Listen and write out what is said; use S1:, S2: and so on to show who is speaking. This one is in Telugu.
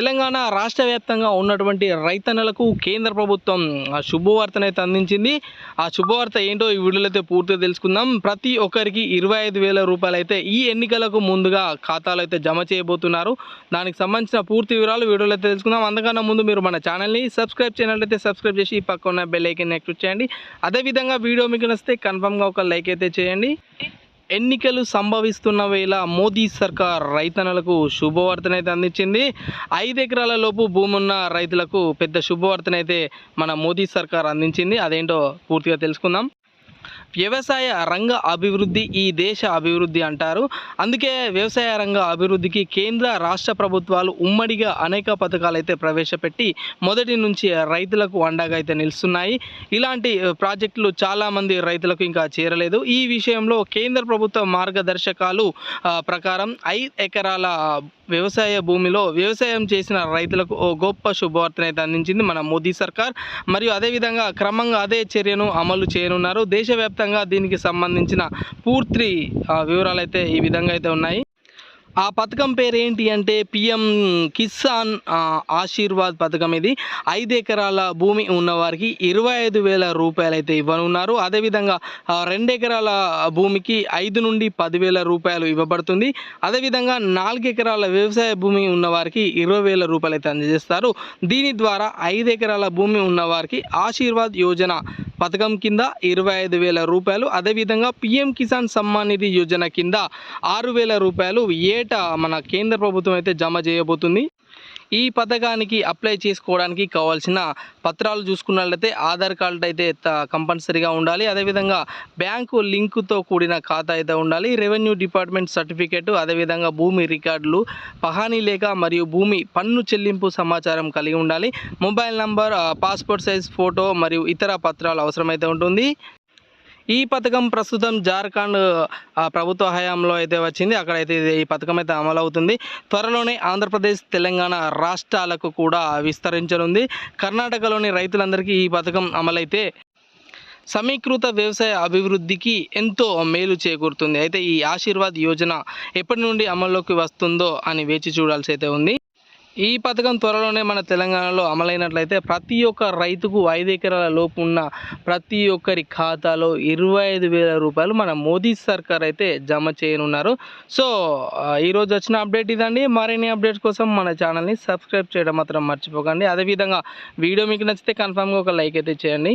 S1: తెలంగాణ రాష్ట్ర వ్యాప్తంగా ఉన్నటువంటి రైతన్నలకు కేంద్ర ప్రభుత్వం ఆ, శుభవార్తనైతే అందించింది. ఆ శుభవార్త ఏంటో ఈ వీడియోలో అయితే పూర్తిగా తెలుసుకుందాం. ప్రతి ఒక్కరికి ఇరవై ఐదు వేల రూపాయలు అయితే ఈ ఎన్నికలకు ముందుగా ఖాతాలో అయితే జమ చేయబోతున్నారు. దానికి సంబంధించిన పూర్తి వివరాలు వీడియోలో అయితే తెలుసుకుందాం. అందుకన్నా ముందు మీరు మన ఛానల్ని సబ్స్క్రైబ్ చేయనట్లయితే సబ్స్క్రైబ్ చేసి ఈ పక్క ఉన్న బెల్ ఐకన్ యాక్టివ్ చేయండి. అదేవిధంగా వీడియో మీకు నచ్చితే కన్ఫర్మ్గా ఒక లైక్ అయితే చేయండి. ఎన్నికలు సంభవిస్తున్న వేళ మోదీ సర్కార్ రైతన్నలకు శుభవార్తనైతే అందించింది. ఐదు ఎకరాల లోపు భూమి ఉన్న రైతులకు పెద్ద శుభవార్తనైతే మన మోదీ సర్కార్ అందించింది. అదేంటో పూర్తిగా తెలుసుకుందాం. వ్యవసాయ రంగ అభివృద్ధి ఈ దేశ అభివృద్ధి అంటారు. అందుకే వ్యవసాయ రంగ అభివృద్ధికి కేంద్ర రాష్ట్ర ప్రభుత్వాలు ఉమ్మడిగా అనేక పథకాలు అయితే ప్రవేశపెట్టి మొదటి నుంచి రైతులకు అండగా అయితే నిలుస్తున్నాయి. ఇలాంటి ప్రాజెక్టులు చాలామంది రైతులకు ఇంకా చేరలేదు. ఈ విషయంలో కేంద్ర ప్రభుత్వ మార్గదర్శకాలు ప్రకారం ఐదు ఎకరాల వ్యవసాయ భూమిలో వ్యవసాయం చేసిన రైతులకు ఓ గొప్ప శుభవార్తనైతే అందించింది మన మోదీ సర్కార్. మరియు అదేవిధంగా క్రమంగా అదే చర్యను అమలు చేయనున్నారు. దేశ దేశవ్యాప్తంగా దీనికి సంబంధించిన పూర్తి వివరాలు అయితే ఈ విధంగా అయితే ఉన్నాయి. ఆ పథకం పేరు ఏంటి అంటే పిఎం కిసాన్ ఆశీర్వాద్ పథకం ఇది. ఐదు ఎకరాల భూమి ఉన్నవారికి ఇరవై ఐదు వేల రూపాయలు అయితే ఇవ్వనున్నారు. అదేవిధంగా రెండు ఎకరాల భూమికి ఐదు నుండి పదివేల రూపాయలు ఇవ్వబడుతుంది. అదేవిధంగా నాలుగు ఎకరాల వ్యవసాయ భూమి ఉన్నవారికి ఇరవై వేల రూపాయలు అయితే అందజేస్తారు. దీని ద్వారా ఐదు ఎకరాల భూమి ఉన్నవారికి ఆశీర్వాద్ యోజన పథకం కింద ఇరవై ఐదు వేల రూపాయలు. అదేవిధంగా పిఎం కిసాన్ సమ్మాన్ నిధి యోజన కింద ఆరు వేల రూపాయలు ఏటా మన కేంద్ర ప్రభుత్వం అయితే జమ చేయబోతుంది. ఈ పథకానికి అప్లై చేసుకోవడానికి కావాల్సిన పత్రాలు చూసుకున్నట్లయితే ఆధార్ కార్డు అయితే త- కంపల్సరీగా ఉండాలి. అదేవిధంగా బ్యాంకు లింకుతో కూడిన ఖాతా అయితే ఉండాలి. రెవెన్యూ డిపార్ట్మెంట్ సర్టిఫికేట్ అదేవిధంగా భూమి రికార్డులు పహానీ లేఖ మరియు భూమి పన్ను చెల్లింపు సమాచారం కలిగి ఉండాలి. Mobile number passport size photo మరియు ఇతర పత్రాలు అవసరమైతే ఉంటుంది. ఈ పథకం ప్రస్తుతం జార్ఖండ్ ప్రభుత్వ హయాంలో అయితే వచ్చింది. అక్కడైతే ఈ పథకం అయితే అమలు అవుతుంది త్వరలోనే ఆంధ్రప్రదేశ్ తెలంగాణ రాష్ట్రాలకు కూడా విస్తరించనుంది. కర్ణాటకలోని రైతులందరికీ ఈ పథకం అమలైతే సమీకృత వ్యవసాయ అభివృద్ధికి ఎంతో మేలు చేకూరుతుంది. అయితే ఈ ఆశీర్వాద్ యోజన ఎప్పటి నుండి అమల్లోకి వస్తుందో అని వేచి చూడాల్సి అయితే ఉంది. ఈ పథకం త్వరలోనే మన తెలంగాణలో అమలైనట్లయితే ప్రతి ఒక్క రైతుకు ఐదు ఎకరాల లోపు ఉన్న ప్రతి ఒక్కరి ఖాతాలో ఇరవై ఐదు వేల రూపాయలు మన మోదీ సర్కార్ అయితే జమ చేయనున్నారు. సో ఈరోజు వచ్చిన అప్డేట్ ఇదండి. మరిన్ని అప్డేట్స్ కోసం మన ఛానల్ని సబ్స్క్రైబ్ చేయడం మాత్రం మర్చిపోకండి. అదేవిధంగా వీడియో మీకు నచ్చితే కన్ఫామ్గా ఒక లైక్ అయితే చేయండి.